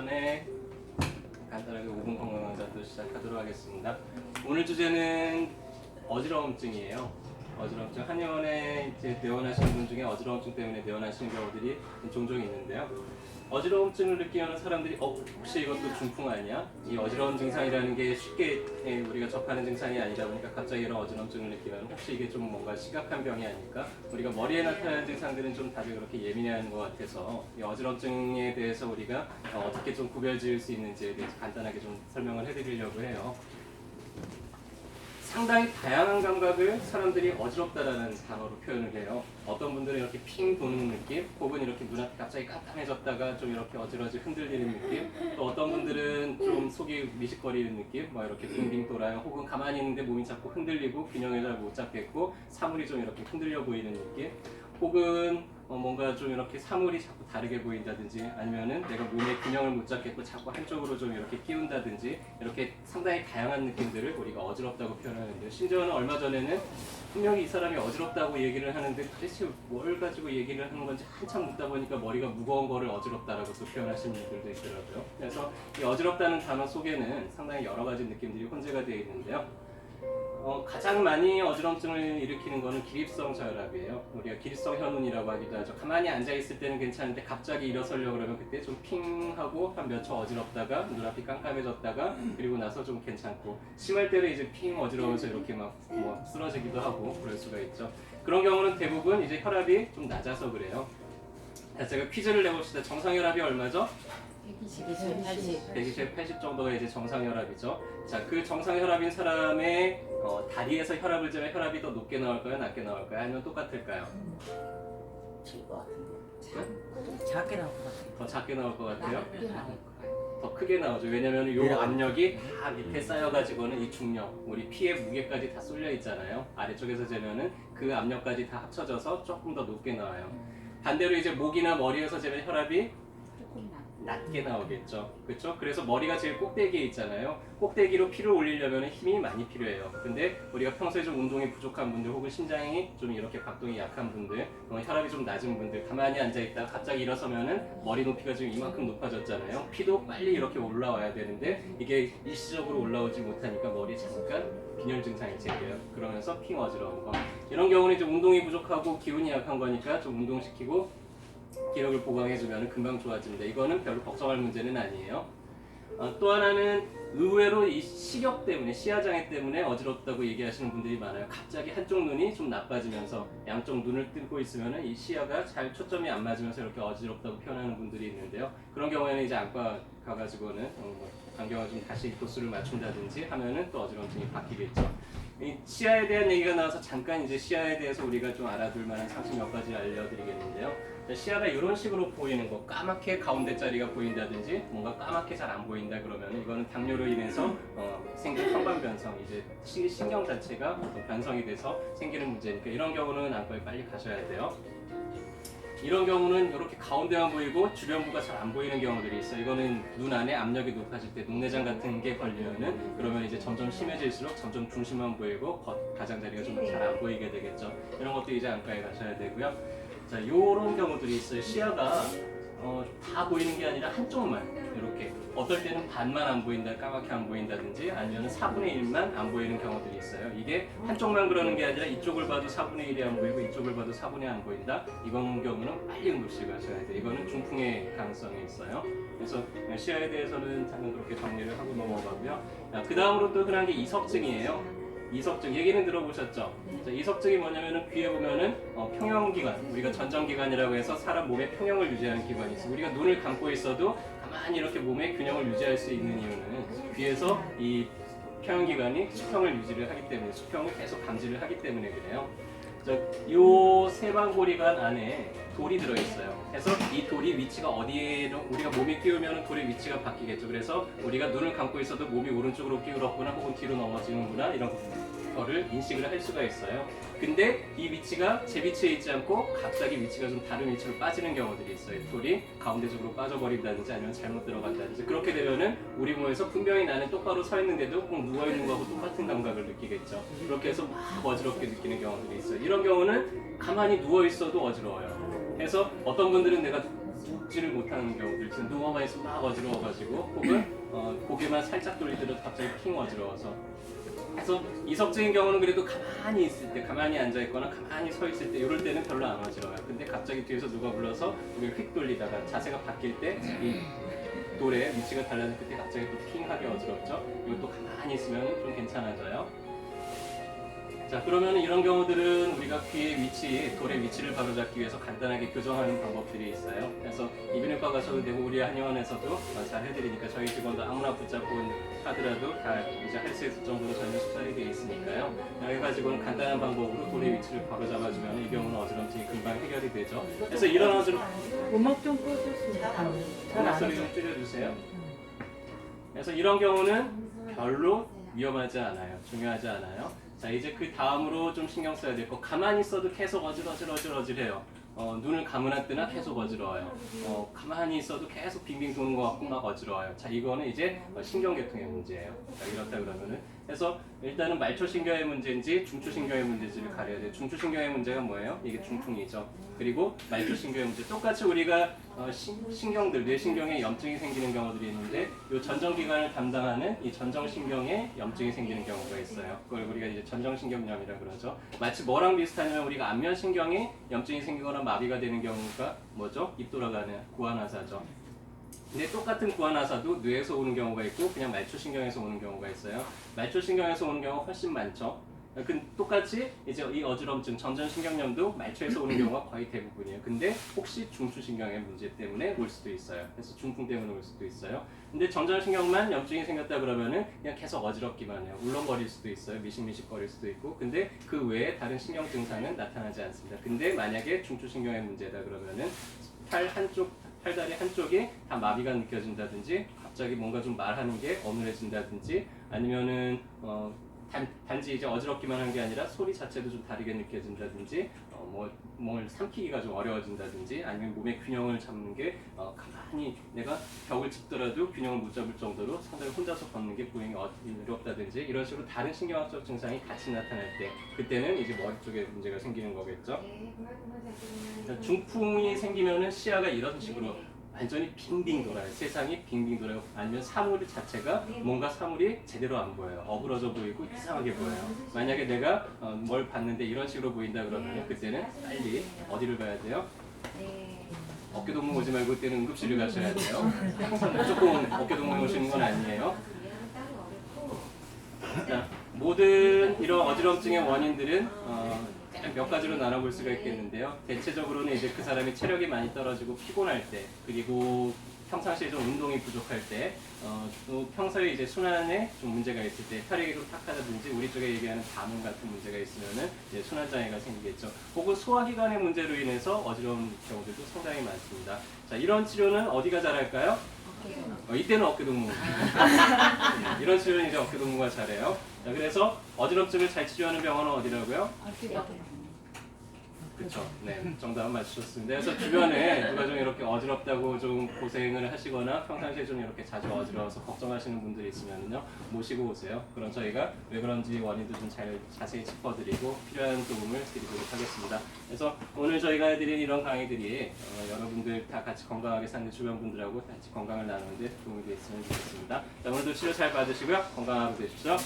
전에 간단하게 5분 건강 강좌도 시작하도록 하겠습니다. 오늘 주제는 어지러움증이에요. 어지러움증 한의원에 이제 내원하시는 분 중에 어지러움증 때문에 내원하시는 경우들이 종종 있는데요. 어지러움증을 느끼는 사람들이 어 혹시 이것도 중풍 아니야? 이 어지러움 증상이라는 게 쉽게 예, 우리가 접하는 증상이 아니다 보니까 갑자기 이런 어지러움증을 느끼면 혹시 이게 좀 뭔가 심각한 병이 아닐까? 우리가 머리에 나타나는 증상들은 좀 다들 그렇게 예민해하는 것 같아서 이 어지러움증에 대해서 우리가 어, 어떻게 좀 구별지을 수 있는지에 대해서 간단하게 좀 설명을 해드리려고 해요. 상당히 다양한 감각을 사람들이 어지럽다라는 단어로 표현을 해요. 어떤 분들은 이렇게 핑 도는 느낌, 혹은 이렇게 눈앞이 갑자기 깜깜해졌다가 좀 이렇게 어지러지 흔들리는 느낌, 또 어떤 분들은 좀 속이 미식거리는 느낌, 뭐 이렇게 빙빙 돌아요. 혹은 가만히 있는데 몸이 자꾸 흔들리고 균형을 잘 못 잡겠고 사물이 좀 이렇게 흔들려 보이는 느낌, 혹은 어, 뭔가 좀 이렇게 사물이 자꾸 다르게 보인다든지 아니면은 내가 몸의 균형을 못 잡겠고 자꾸 한쪽으로 좀 이렇게 끼운다든지 이렇게 상당히 다양한 느낌들을 우리가 어지럽다고 표현하는데요. 심지어는 얼마 전에는 분명히 이 사람이 어지럽다고 얘기를 하는데 도대체 뭘 가지고 얘기를 하는 건지 한참 묻다 보니까 머리가 무거운 거를 어지럽다라고 또 표현하시는 분들도 있더라고요. 그래서 이 어지럽다는 단어 속에는 상당히 여러 가지 느낌들이 혼재가 되어 있는데요. 어, 가장 많이 어지럼증을 일으키는 거는 기립성 저혈압이에요. 우리가 기립성 현운이라고 하기도 하죠. 가만히 앉아 있을 때는 괜찮은데 갑자기 일어서려고 그러면 그때 좀 핑하고 한 몇 초 어지럽다가 눈앞이 깜깜해졌다가 그리고 나서 좀 괜찮고 심할 때는 이제 핑 어지러워서 이렇게 막 뭐 쓰러지기도 하고 그럴 수가 있죠. 그런 경우는 대부분 이제 혈압이 좀 낮아서 그래요. 자, 제가 퀴즈를 내봅시다. 정상 혈압이 얼마죠? 120에 80 정도가 이제 정상 혈압이죠. 자, 그 정상 혈압인 사람의 어, 다리에서 혈압을 재면 혈압이 더 높게 나올까요, 낮게 나올까요, 아니면 똑같을까요? 질것 같은데. 작게 나올 것 같아요. 더 작게 나올 것 같아요? 더 크게 나오죠. 왜냐면 요 내려가는 압력이 다 밑에 쌓여가지고는 이 중력, 우리 피의 무게까지 다 쏠려 있잖아요. 아래쪽에서 재면은 그 압력까지 다 합쳐져서 조금 더 높게 나와요. 반대로 이제 목이나 머리에서 재면 혈압이 조금 나. 낮게 나오겠죠. 그렇죠? 그래서 머리가 제일 꼭대기에 있잖아요. 꼭대기로 피를 올리려면 힘이 많이 필요해요. 근데 우리가 평소에 좀 운동이 부족한 분들 혹은 심장이 좀 이렇게 박동이 약한 분들, 어, 혈압이 좀 낮은 분들 가만히 앉아 있다 가 갑자기 일어서면은 머리 높이가 지금 이만큼 높아졌잖아요. 피도 빨리 이렇게 올라와야 되는데 이게 일시적으로 올라오지 못하니까 머리 잠깐 빈혈 증상이 생겨요. 그러면서 핑 어지러운 거. 이런 경우는 이제 운동이 부족하고 기운이 약한 거니까 좀 운동시키고 기력을 보강해주면 금방 좋아집니다. 이거는 별로 걱정할 문제는 아니에요. 어, 또 하나는 의외로 이 시력 때문에 시야장애 때문에 어지럽다고 얘기하시는 분들이 많아요. 갑자기 한쪽 눈이 좀 나빠지면서 양쪽 눈을 뜨고 있으면 이 시야가 잘 초점이 안 맞으면서 이렇게 어지럽다고 표현하는 분들이 있는데요. 그런 경우에는 이제 안과 가가지고는 어, 뭐 안경을 좀 다시 도수를 맞춘다든지 하면은 또 어지러움증이 바뀌겠죠. 이 시야에 대한 얘기가 나와서 잠깐 이제 시야에 대해서 우리가 좀 알아둘 만한 상식 몇 가지 알려드리겠는데요. 자, 시야가 이런 식으로 보이는 거, 까맣게 가운데 자리가 보인다든지 뭔가 까맣게 잘 안 보인다 그러면 이거는 당뇨로 인해서 어, 생긴 현관 변성, 이제 시- 신경 자체가 변성이 돼서 생기는 문제니까 이런 경우는 안과에 빨리 가셔야 돼요. 이런 경우는 이렇게 가운데만 보이고 주변부가 잘 안 보이는 경우들이 있어요. 이거는 눈 안에 압력이 높아질 때 눈내장 같은 게 걸리면은 그러면 이제 점점 심해질수록 점점 중심만 보이고 겉 가장자리가 좀 잘 안 보이게 되겠죠. 이런 것도 이제 안과에 가셔야 되고요. 자, 요런 경우들이 있어요. 시야가 어, 다 보이는 게 아니라 한쪽만 이렇게 어떨 때는 반만 안 보인다, 까맣게 안 보인다든지 아니면 4분의 1만 안 보이는 경우들이 있어요. 이게 한쪽만 그러는 게 아니라 이쪽을 봐도 4분의 1이 안 보이고 이쪽을 봐도 4분의 1안 보인다. 이건 경우는 빨리 응급실 가셔야 돼요. 이거는 중풍의 가능성이 있어요. 그래서 시야에 대해서는 잠깐 그렇게 정리를 하고 넘어가고요. 그 다음으로 또 흔한 게 이석증이에요. 이석증 얘기는 들어보셨죠? 자, 이석증이 뭐냐면은 귀에 보면은 어, 평형기관 우리가 전정기관이라고 해서 사람 몸의 평형을 유지하는 기관이 있어. 요 우리가 눈을 감고 있어도 가만히 이렇게 몸의 균형을 유지할 수 있는 이유는 귀에서 이 평형기관이 수평을 유지를 하기 때문에 수평을 계속 감지를 하기 때문에 그래요. 요 세방고리관 안에 돌이 들어있어요. 그래서 이 돌이 위치가 어디에 우리가 몸이 끼우면 돌의 위치가 바뀌겠죠. 그래서 우리가 눈을 감고 있어도 몸이 오른쪽으로 기울었구나 혹은 뒤로 넘어지는구나 이런 거를 인식을 할 수가 있어요. 근데 이 위치가 제 위치에 있지 않고 갑자기 위치가 좀 다른 위치로 빠지는 경우들이 있어요. 돌이 가운데 쪽으로 빠져버린다든지 아니면 잘못 들어간다든지 그렇게 되면은 우리 몸에서 분명히 나는 똑바로 서 있는데도 꼭 누워 있는 거하고 똑같은 감각을 느끼겠죠. 그렇게 해서 막 어지럽게 느끼는 경우들이 있어요. 이런 경우는 가만히 누워 있어도 어지러워요. 그래서 어떤 분들은 내가 눕지를 못하는 경우들 지금 누워만 있으면 막 어지러워가지고 혹은 어, 고개만 살짝 돌리더라도 갑자기 핑 어지러워서. 그래서 이석적인 경우는 그래도 가만히 있을 때 가만히 앉아 있거나 가만히 서 있을 때 이럴 때는 별로 안 어지러워요. 근데 갑자기 뒤에서 누가 불러서 고개를 휙 돌리다가 자세가 바뀔 때 이 돌의 위치가 달라질 때 갑자기 또 핑하게 어지럽죠? 이것도 가만히 있으면 좀 괜찮아져요 자 그러면 이런 경우들은 우리가 귀의 위치, 돌의 위치를 바로잡기 위해서 간단하게 교정하는 방법들이 있어요. 그래서 이비인후과 가셔도 되고 우리 한의원에서도 어, 잘 해드리니까 저희 직원도 아무나 붙잡고 하더라도 다 이제 할 수 있을 정도로 저희는 수술이 되어 있으니까요. 여기 가지고는 간단한 방법으로 돌의 위치를 바로잡아주면 이 경우는 어지럼증이 금방 해결이 되죠. 그래서 이런 어지럼 음악 좀 꺼주세요. 소리 좀 줄여주세요. 그래서 이런 경우는 별로 위험하지 않아요. 중요하지 않아요. 자 이제 그 다음으로 좀 신경 써야 될 거 가만히 있어도 계속 어질어질 어질어질해요. 어, 눈을 감으나 뜨나 계속 어지러워요. 어, 가만히 있어도 계속 빙빙 도는 것 같고 막 어지러워요. 자 이거는 이제 어, 신경계통의 문제예요. 자 이렇다 그러면은 그래서 일단은 말초신경의 문제인지 중추신경의 문제인지를 가려야 돼요. 중추신경의 문제가 뭐예요? 이게 중풍이죠. 그리고 말초신경의 문제 똑같이 우리가 어, 신, 신경들 뇌신경에 염증이 생기는 경우들이 있는데 이 전정기관을 담당하는 이 전정신경에 염증이 생기는 경우가 있어요. 그걸 우리가 이제 전정신경염이라 그러죠. 마치 뭐랑 비슷하냐면 우리가 안면신경에 염증이 생기거나 마비가 되는 경우가 뭐죠? 입 돌아가는 구안화사죠. 근데 똑같은 구안화사도 뇌에서 오는 경우가 있고 그냥 말초신경에서 오는 경우가 있어요. 말초신경에서 오는 경우가 훨씬 많죠. 그 똑같이 이제 이 어지럼증 전전신경염도 말초에서 오는 경우가 거의 대부분이에요. 근데 혹시 중추신경의 문제 때문에 올 수도 있어요. 그래서 중풍 때문에 올 수도 있어요. 근데 전전신경만 염증이 생겼다 그러면은 그냥 계속 어지럽기만 해요. 울렁거릴 수도 있어요. 미식미식거릴 수도 있고. 근데 그 외에 다른 신경 증상은 나타나지 않습니다. 근데 만약에 중추신경의 문제다 그러면은 팔 한쪽 팔다리 한쪽이 다 마비가 느껴진다든지 갑자기 뭔가 좀 말하는 게 어눌해진다든지 아니면은 어 단, 단지 이제 어지럽기만 한 게 아니라 소리 자체도 좀 다르게 느껴진다든지 어, 뭐, 뭘 삼키기가 좀 어려워진다든지 아니면 몸의 균형을 잡는 게 어, 가만히 내가 벽을 짚더라도 균형을 못 잡을 정도로 상당히 혼자서 걷는 게 보행이 어렵다든지 이런 식으로 다른 신경학적 증상이 같이 나타날 때 그때는 이제 머리 쪽에 문제가 생기는 거겠죠. 자, 중풍이 생기면은 시야가 이런 식으로 완전히 빙빙 돌아요. 세상이 빙빙 돌아요. 아니면 사물 자체가 뭔가 사물이 제대로 안 보여요. 어그러져 보이고 이상하게 보여요. 만약에 내가 어, 뭘 봤는데 이런 식으로 보인다 그러면 그때는 빨리 어디를 가야 돼요? 어깨 동무 오지 말고 그때는 응급실을 가셔야 돼요. 항상 무조건 어깨 동무 오시는 건 아니에요. 자, 모든 이런 어지럼증의 원인들은 어, 몇 가지로 나눠볼 수가 있겠는데요. 대체적으로는 이제 그 사람이 체력이 많이 떨어지고 피곤할 때, 그리고 평상시에 좀 운동이 부족할 때, 어, 또 평소에 이제 순환에 좀 문제가 있을 때, 혈액이 좀 탁하다든지 우리 쪽에 얘기하는 담음 같은 문제가 있으면은 이제 순환 장애가 생기겠죠. 혹은 소화기관의 문제로 인해서 어지러운 경우들도 상당히 많습니다. 자, 이런 치료는 어디가 잘할까요? 어, 이때는 어깨 동무. 네, 이런 치료는 이제 어깨 동무가 잘해요. 자, 그래서 어지럼증을 잘 치료하는 병원은 어디라고요? 그렇죠. 네, 정답은 맞추셨습니다. 그래서 주변에 누가 좀 이렇게 어지럽다고 좀 고생을 하시거나 평상시에 좀 이렇게 자주 어지러워서 걱정하시는 분들이 있으면요 모시고 오세요. 그럼 저희가 왜 그런지 원인도 좀 잘 자세히 짚어드리고 필요한 도움을 드리도록 하겠습니다. 그래서 오늘 저희가 해드린 이런 강의들이 어, 여러분들 다 같이 건강하게 사는 주변 분들하고 같이 건강을 나누는데 도움이 됐으면 좋겠습니다. 자, 오늘도 치료 잘 받으시고요. 건강하게 되십시오.